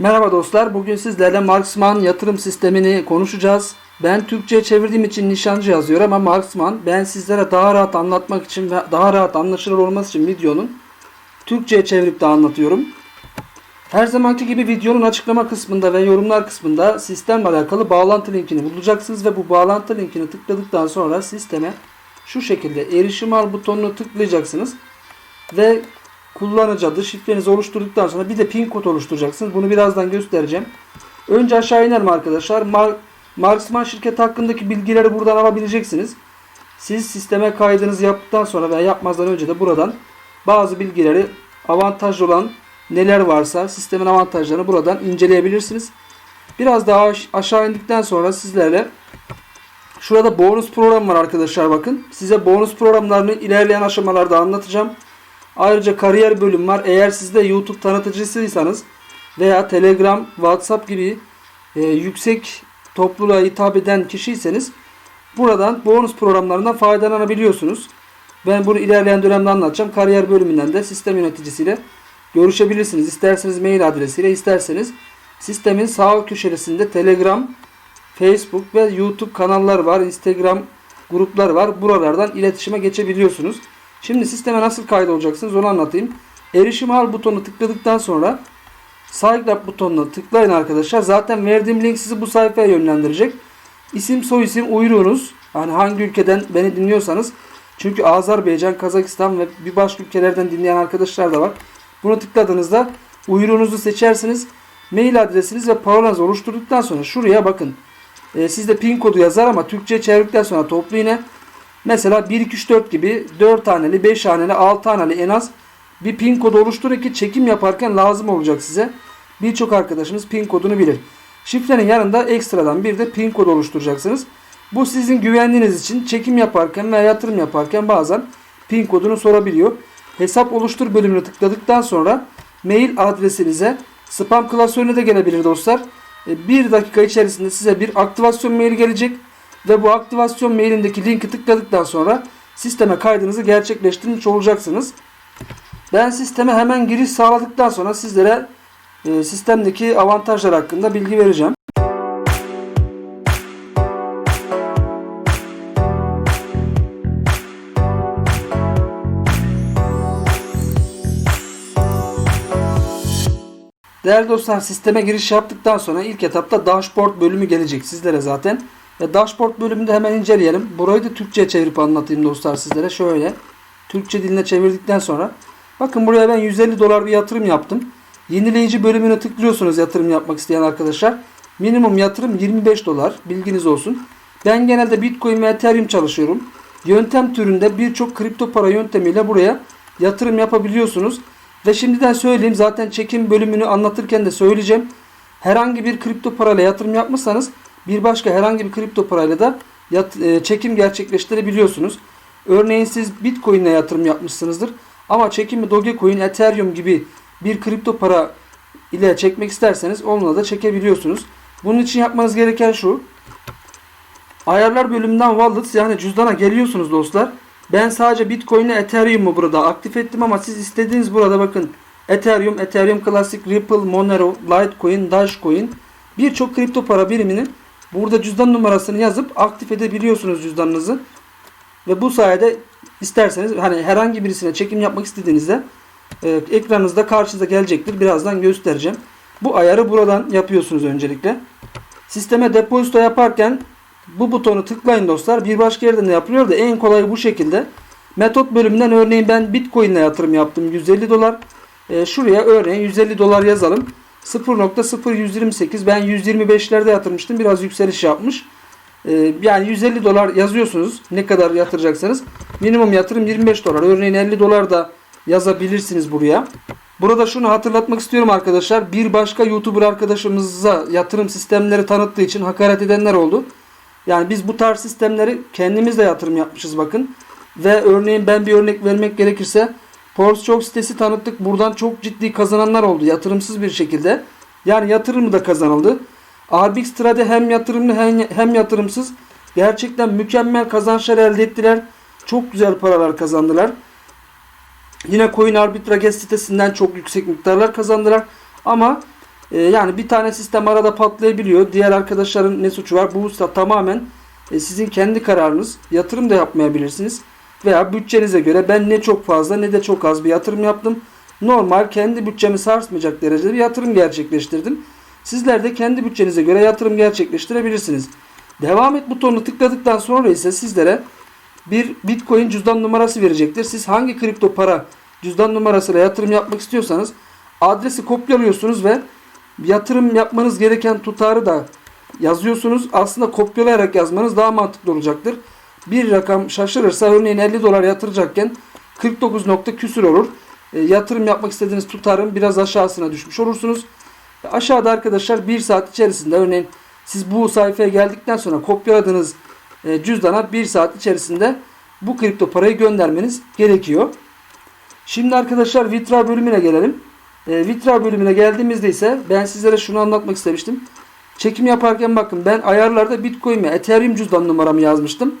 Merhaba dostlar. Bugün sizlerle Marksman yatırım sistemini konuşacağız. Ben Türkçe çevirdiğim için nişancı yazıyor ama Marksman ben sizlere daha rahat anlatmak için ve daha rahat anlaşılır olması için videonun Türkçe'ye çevirip de anlatıyorum. Her zamanki gibi videonun açıklama kısmında ve yorumlar kısmında sistemle alakalı bağlantı linkini bulacaksınız ve bu bağlantı linkini tıkladıktan sonra sisteme şu şekilde erişim al butonunu tıklayacaksınız ve kullanıcı adı şifrenizi oluşturduktan sonra bir de pin kod oluşturacaksınız. Bunu birazdan göstereceğim. Önce aşağı inelim arkadaşlar. Mar Marksman şirketi hakkındaki bilgileri buradan alabileceksiniz. Siz sisteme kaydınızı yaptıktan sonra veya yapmazdan önce de buradan bazı bilgileri avantajlı olan neler varsa sistemin avantajlarını buradan inceleyebilirsiniz. Biraz daha aş- aşağı indikten sonra sizlerle şurada bonus program var arkadaşlar bakın. Size bonus programlarını ilerleyen aşamalarda anlatacağım. Ayrıca kariyer bölüm var. Eğer siz de YouTube tanıtıcısıysanız veya Telegram, WhatsApp gibi e, yüksek topluluğa hitap eden kişiyseniz buradan bonus programlarından faydalanabiliyorsunuz. Ben bunu ilerleyen dönemde anlatacağım. Kariyer bölümünden de sistem yöneticisiyle görüşebilirsiniz. İsterseniz mail adresiyle, isterseniz sistemin sağ köşesinde Telegram, Facebook ve YouTube kanallar var. Instagram gruplar var. Buralardan iletişime geçebiliyorsunuz. Şimdi sisteme nasıl kaydolacaksınız onu anlatayım. Erişim al butonu tıkladıktan sonra Sign up butonuna tıklayın arkadaşlar. Zaten verdiğim link sizi bu sayfaya yönlendirecek. İsim soyisim uyruğunuz. Hani hangi ülkeden beni dinliyorsanız. Çünkü Azerbaycan, Kazakistan ve bir başka ülkelerden dinleyen arkadaşlar da var. Bunu tıkladığınızda uyruğunuzu seçersiniz. Mail adresiniz ve parolanızı oluşturduktan sonra şuraya bakın. Ee, sizde pin kodu yazar ama Türkçe çevirdikten sonra toplu yine Mesela 1, 2, 3, 4 gibi 4 haneli, 5 haneli, 6 haneli en az bir pin kodu oluşturun ki çekim yaparken lazım olacak size. Birçok arkadaşınız pin kodunu bilir. Şifrenin yanında ekstradan bir de pin kodu oluşturacaksınız. Bu sizin güvenliğiniz için çekim yaparken veya yatırım yaparken bazen pin kodunu sorabiliyor. Hesap oluştur bölümüne tıkladıktan sonra mail adresinize spam klasörüne de gelebilir dostlar. E, Bir dakika içerisinde size bir aktivasyon maili gelecek ve bu aktivasyon mailindeki linki tıkladıktan sonra sisteme kaydınızı gerçekleştirmiş olacaksınız. Ben sisteme hemen giriş sağladıktan sonra sizlere e, sistemdeki avantajlar hakkında bilgi vereceğim. Değerli dostlar sisteme giriş yaptıktan sonra ilk etapta dashboard bölümü gelecek sizlere zaten. Ve dashboard bölümünde hemen inceleyelim. Burayı da Türkçe çevirip anlatayım dostlar sizlere. Şöyle Türkçe diline çevirdikten sonra bakın buraya ben 150 dolar bir yatırım yaptım. Yenileyici bölümüne tıklıyorsunuz yatırım yapmak isteyen arkadaşlar. Minimum yatırım 25 dolar. Bilginiz olsun. Ben genelde Bitcoin ve Ethereum çalışıyorum. Yöntem türünde birçok kripto para yöntemiyle buraya yatırım yapabiliyorsunuz. Ve şimdiden söyleyeyim zaten çekim bölümünü anlatırken de söyleyeceğim. Herhangi bir kripto parayla yatırım yapmışsanız bir başka herhangi bir kripto parayla da yat, e, çekim gerçekleştirebiliyorsunuz. Örneğin siz Bitcoin ile yatırım yapmışsınızdır. Ama çekimi Dogecoin, Ethereum gibi bir kripto para ile çekmek isterseniz onunla da çekebiliyorsunuz. Bunun için yapmanız gereken şu. Ayarlar bölümünden Wallet yani cüzdana geliyorsunuz dostlar. Ben sadece Bitcoin ile Ethereum'u burada aktif ettim ama siz istediğiniz burada bakın. Ethereum, Ethereum Classic, Ripple, Monero, Litecoin, Dogecoin birçok kripto para birimini burada cüzdan numarasını yazıp aktif edebiliyorsunuz cüzdanınızı. Ve bu sayede isterseniz hani herhangi birisine çekim yapmak istediğinizde e, ekranınızda karşınıza gelecektir. Birazdan göstereceğim. Bu ayarı buradan yapıyorsunuz öncelikle. Sisteme depozito yaparken bu butonu tıklayın dostlar. Bir başka yerden de yapılıyor da en kolay bu şekilde. Metot bölümünden örneğin ben Bitcoin ile yatırım yaptım. 150 dolar. E, şuraya örneğin 150 dolar yazalım. 0.0128 ben 125'lerde yatırmıştım. Biraz yükseliş yapmış. E, yani 150 dolar yazıyorsunuz. Ne kadar yatıracaksanız. Minimum yatırım 25 dolar. Örneğin 50 dolar da yazabilirsiniz buraya. Burada şunu hatırlatmak istiyorum arkadaşlar. Bir başka YouTuber arkadaşımıza yatırım sistemleri tanıttığı için hakaret edenler oldu. Yani biz bu tarz sistemleri kendimiz de yatırım yapmışız bakın. Ve örneğin ben bir örnek vermek gerekirse Porsche çok sitesi tanıttık. Buradan çok ciddi kazananlar oldu yatırımsız bir şekilde. Yani yatırımı da kazanıldı. Arbix Trade hem yatırımlı hem, hem yatırımsız gerçekten mükemmel kazançlar elde ettiler. Çok güzel paralar kazandılar. Yine Coin Arbitrage sitesinden çok yüksek miktarlar kazandılar. Ama E, yani bir tane sistem arada patlayabiliyor. Diğer arkadaşların ne suçu var? Bu usta tamamen e, sizin kendi kararınız. Yatırım da yapmayabilirsiniz. Veya bütçenize göre ben ne çok fazla ne de çok az bir yatırım yaptım. Normal kendi bütçemi sarsmayacak derecede bir yatırım gerçekleştirdim. Sizler de kendi bütçenize göre yatırım gerçekleştirebilirsiniz. Devam et butonunu tıkladıktan sonra ise sizlere bir Bitcoin cüzdan numarası verecektir. Siz hangi kripto para cüzdan numarasıyla yatırım yapmak istiyorsanız adresi kopyalıyorsunuz ve yatırım yapmanız gereken tutarı da yazıyorsunuz. Aslında kopyalayarak yazmanız daha mantıklı olacaktır. Bir rakam şaşırırsa örneğin 50 dolar yatıracakken 49 nokta küsür olur. E, yatırım yapmak istediğiniz tutarın biraz aşağısına düşmüş olursunuz. E, aşağıda arkadaşlar 1 saat içerisinde örneğin siz bu sayfaya geldikten sonra kopyaladığınız e, cüzdana 1 saat içerisinde bu kripto parayı göndermeniz gerekiyor. Şimdi arkadaşlar Vitra bölümüne gelelim. E, Vitra bölümüne geldiğimizde ise ben sizlere şunu anlatmak istemiştim. Çekim yaparken bakın ben ayarlarda Bitcoin ve Ethereum cüzdan numaramı yazmıştım.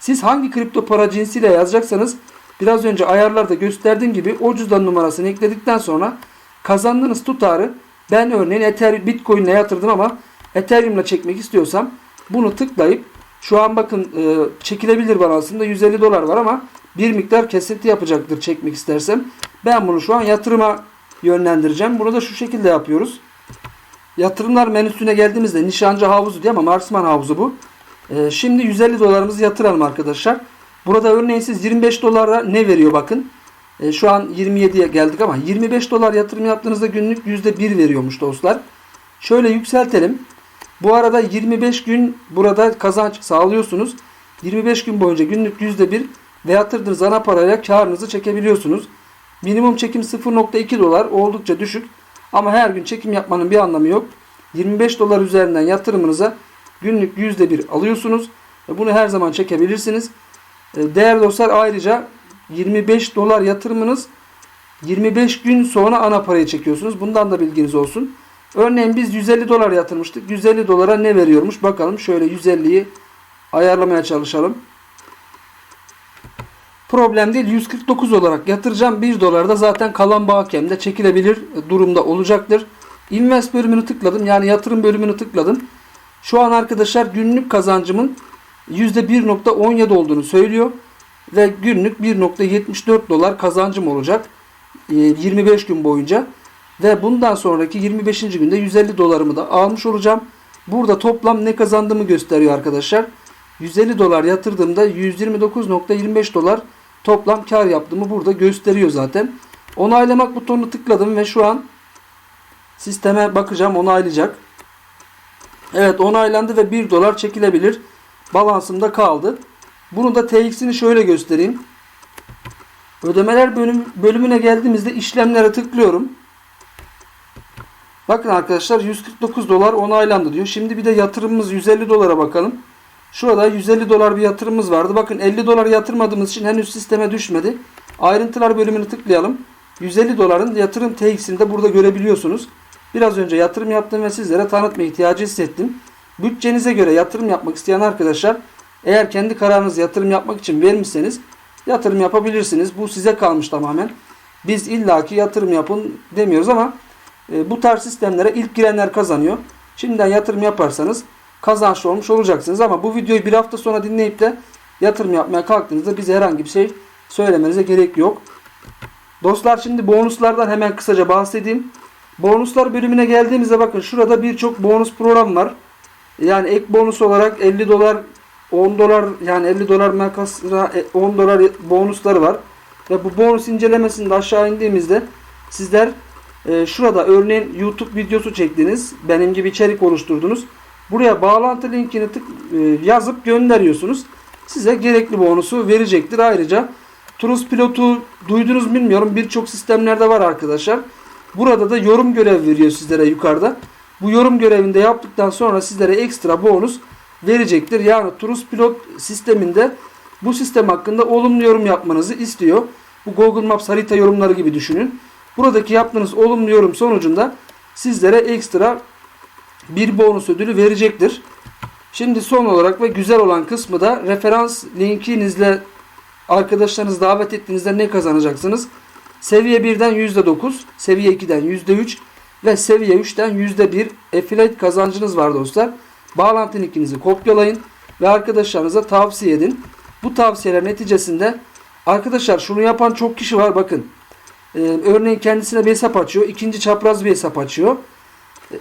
Siz hangi kripto para cinsiyle yazacaksanız biraz önce ayarlarda gösterdiğim gibi o cüzdan numarasını ekledikten sonra kazandığınız tutarı ben örneğin Ethereum Bitcoin ile yatırdım ama Ethereum ile çekmek istiyorsam bunu tıklayıp şu an bakın e, çekilebilir bana aslında 150 dolar var ama bir miktar kesinti yapacaktır çekmek istersem. Ben bunu şu an yatırıma yönlendireceğim. Bunu da şu şekilde yapıyoruz. Yatırımlar menüsüne geldiğimizde nişancı havuzu diye ama Marsman havuzu bu. Ee, şimdi 150 dolarımızı yatıralım arkadaşlar. Burada örneğin siz 25 dolara ne veriyor bakın. Ee, şu an 27'ye geldik ama 25 dolar yatırım yaptığınızda günlük %1 veriyormuş dostlar. Şöyle yükseltelim. Bu arada 25 gün burada kazanç sağlıyorsunuz. 25 gün boyunca günlük %1 ve yatırdığınız ana parayla karınızı çekebiliyorsunuz. Minimum çekim 0.2 dolar oldukça düşük. Ama her gün çekim yapmanın bir anlamı yok. 25 dolar üzerinden yatırımınıza günlük %1 alıyorsunuz. Bunu her zaman çekebilirsiniz. E, Değerli dostlar ayrıca 25 dolar yatırımınız 25 gün sonra ana parayı çekiyorsunuz. Bundan da bilginiz olsun. Örneğin biz 150 dolar yatırmıştık. 150 dolara ne veriyormuş? Bakalım şöyle 150'yi ayarlamaya çalışalım. Problem değil. 149 olarak yatıracağım. 1 dolar da zaten kalan bakiyemde çekilebilir durumda olacaktır. Invest bölümünü tıkladım. Yani yatırım bölümünü tıkladım. Şu an arkadaşlar günlük kazancımın %1.17 olduğunu söylüyor. Ve günlük 1.74 dolar kazancım olacak. 25 gün boyunca. Ve bundan sonraki 25. günde 150 dolarımı da almış olacağım. Burada toplam ne kazandığımı gösteriyor arkadaşlar. 150 dolar yatırdığımda 129.25 dolar toplam kar yaptığımı burada gösteriyor zaten. Onaylamak butonunu tıkladım ve şu an sisteme bakacağım onaylayacak. Evet onaylandı ve 1 dolar çekilebilir. Balansımda kaldı. Bunu da TX'ini şöyle göstereyim. Ödemeler bölüm, bölümüne geldiğimizde işlemlere tıklıyorum. Bakın arkadaşlar 149 dolar onaylandı diyor. Şimdi bir de yatırımımız 150 dolara bakalım. Şurada 150 dolar bir yatırımımız vardı. Bakın 50 dolar yatırmadığımız için henüz sisteme düşmedi. Ayrıntılar bölümünü tıklayalım. 150 doların yatırım TX'ini de burada görebiliyorsunuz. Biraz önce yatırım yaptım ve sizlere tanıtma ihtiyacı hissettim. Bütçenize göre yatırım yapmak isteyen arkadaşlar eğer kendi kararınızı yatırım yapmak için vermişseniz yatırım yapabilirsiniz. Bu size kalmış tamamen. Biz illaki yatırım yapın demiyoruz ama e, bu tarz sistemlere ilk girenler kazanıyor. Şimdiden yatırım yaparsanız kazançlı olmuş olacaksınız. Ama bu videoyu bir hafta sonra dinleyip de yatırım yapmaya kalktığınızda bize herhangi bir şey söylemenize gerek yok. Dostlar şimdi bonuslardan hemen kısaca bahsedeyim. Bonuslar bölümüne geldiğimizde bakın şurada birçok bonus program var. Yani ek bonus olarak 50 dolar 10 dolar yani 50 dolar makasla 10 dolar bonusları var. Ve bu bonus incelemesinde aşağı indiğimizde sizler e, şurada örneğin YouTube videosu çektiniz. Benim gibi içerik oluşturdunuz. Buraya bağlantı linkini tık, e, yazıp gönderiyorsunuz. Size gerekli bonusu verecektir. Ayrıca Trust Pilot'u duydunuz bilmiyorum. Birçok sistemlerde var arkadaşlar. Burada da yorum görev veriyor sizlere yukarıda. Bu yorum görevinde yaptıktan sonra sizlere ekstra bonus verecektir. Yani Trust Pilot sisteminde bu sistem hakkında olumlu yorum yapmanızı istiyor. Bu Google Maps harita yorumları gibi düşünün. Buradaki yaptığınız olumlu yorum sonucunda sizlere ekstra bir bonus ödülü verecektir. Şimdi son olarak ve güzel olan kısmı da referans linkinizle arkadaşlarınızı davet ettiğinizde ne kazanacaksınız? Seviye 1'den %9, seviye 2'den %3, ve seviye 3'ten %1 affiliate kazancınız var dostlar. Bağlantı linkinizi kopyalayın ve arkadaşlarınıza tavsiye edin. Bu tavsiyeler neticesinde arkadaşlar şunu yapan çok kişi var bakın. Ee, örneğin kendisine bir hesap açıyor. ikinci çapraz bir hesap açıyor. Ee,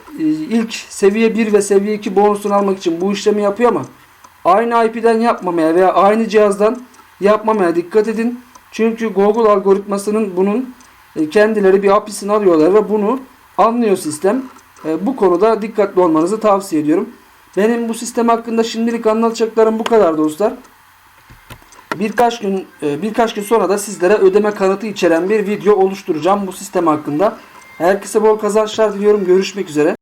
ilk seviye 1 ve seviye 2 bonusunu almak için bu işlemi yapıyor ama aynı IP'den yapmamaya veya aynı cihazdan yapmamaya dikkat edin. Çünkü Google algoritmasının bunun e, kendileri bir API'sini alıyorlar ve bunu anlıyor sistem. E, Bu konuda dikkatli olmanızı tavsiye ediyorum. Benim bu sistem hakkında şimdilik anlatacaklarım bu kadar dostlar. Birkaç gün e, birkaç gün sonra da sizlere ödeme kanıtı içeren bir video oluşturacağım bu sistem hakkında. Herkese bol kazançlar diliyorum. Görüşmek üzere.